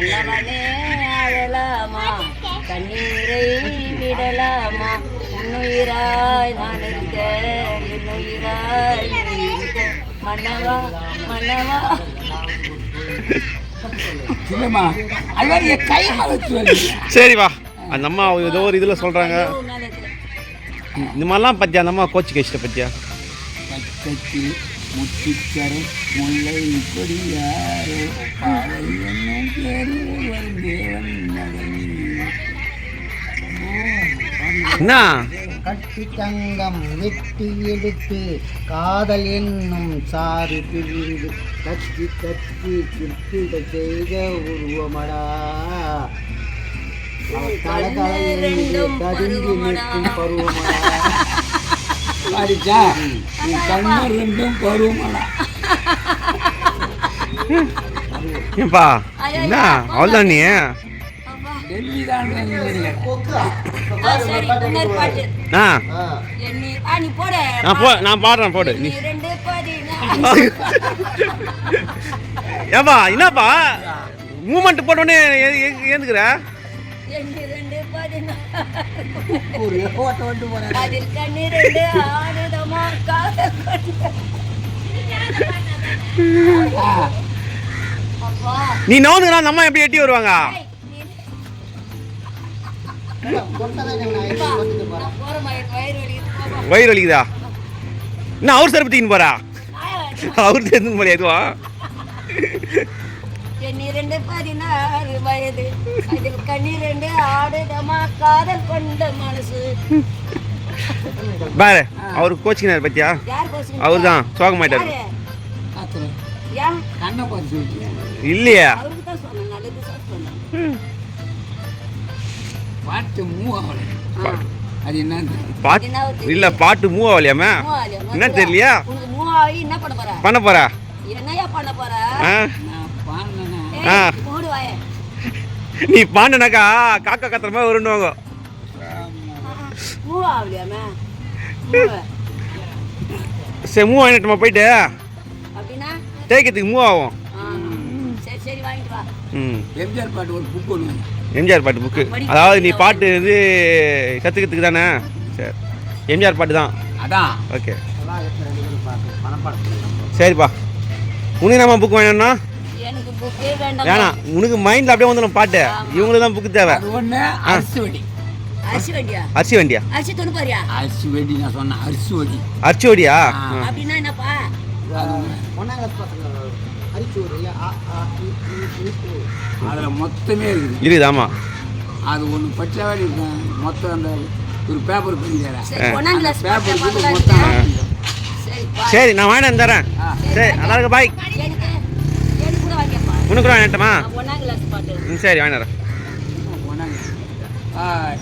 மன்னவனே அழலாமா கண்ணீரை விடலாமா? உன்னுயிராய் நான் இருக்க என்னுயிராய் மன்னவா மன்னவா? இல்லைம்மா அது கை சரி வா. அந்த அம்மா ஏதோ ஒரு இதில் சொல்கிறாங்க. இந்த மாதிரிலாம் பத்தியா? அந்த அம்மா கோச்சு கழிச்சிட்ட பத்தியா முத்துச்சரம் முல்லை கொடியாரோ பாவை என்னும் பேரு வரும் தேவன் கட்டி தங்கம் வெட்டி எடுத்து காதல் என்னும் சாறு பிரிந்து கத்தி கத்தி கிட்டிட செய்த உருவமடா. ரெண்டும் ததுங்கி நிற்கும் பருவமடா. பாடிச்சா கண்ணு ரெண்டும் பருவமடா ஏன்பா என்ன? அவ்வளோதான் நீ. டெல்லி தான் நான் போ நான் பாடுறேன் போடு. நீ நீ ரெண்டு பதினாறு ஏப்பா என்னப்பா? மூமெண்ட் போட்டோடனே ஏந்துக்கிற? ஒரு ஓட்ட வந்து அதில் நீ அந்த அம்மா எப்படி எட்டி வருவாங்க? வயிறு வலிக்குது, போப்பா. வயிறு வலிக்குதா? என்ன அவர் சரப்பு போறா. அவர் தெரிந்து போறியா ரெண்டு பதினாறு வயது. அதில் கண்ணி ரெண்டு ஆடுதமா காதல் கொண்ட மனசு. பாரு அவர் கோச்சிக்கினார் பத்தியா? அவர் தான் சோகமாயிட்டார். இல்லையா. பாட்டு மூவ் ஆகலை ஆ. அது என்னன்னு பாட்டு என்ன இல்ல பாட்டு மூவ் ஆகலையாமே. என்ன தெரியலையா? என்ன பண்ண போற? பண்ண போற? என்னையா பண்ண போற? நீ பாண்டுனாக்கா காக்கா கத்துற மாதிரி மூவ். சரி மூவ் ஆகிட்டுமா போயிட்டு? தேய்க்கிறதுக்கு மூவ் ஆகும். ஆ. சரி சரி வாங்கிட்டு வா. ம். எம்ஜிஆர் பாட்டு ஒரு புக் ஒன்று எம்ஜிஆர் பாட்டு புக்கு அதாவது நீ பாட்டு வந்து கற்றுக்கிறதுக்கு தானே? சரி. எம்ஜிஆர் பாட்டு தான். அதான். ஓகே. சரிப்பா. உனக்கு நம்ம புக் வேணும்னா வேணாம். உனக்கு மைண்டில் அப்படியே வந்துடும் பாட்டு. இவங்களுக்கு தான் புக்கு தேவை. அரிசி வெடி. அரிசி வண்டியா? அரிசி வண்டியா? அரிசி தொண்ணு போறியா அரிசி வெடி நான் சொன்னேன் அரிசி வெடி. அரிசி வண்டியா. அப்படின்னா என்னப்பா? அதில் மொத்தமே இருக்குது. இருக்குது ஆமாம் அது ஒன்று பச்சை இருக்கும் மொத்தம் அந்த ஒரு பேப்பர் கிளாஸ் பேப்பர் மொத்தம். சரி நான் வாங்கிட்டு தரேன். ஆ. சரி நல்லா இருக்கு பாய் உனக்கு கூட வாங்கிட்டுமா சரி ஒன்றாங்க பாய்.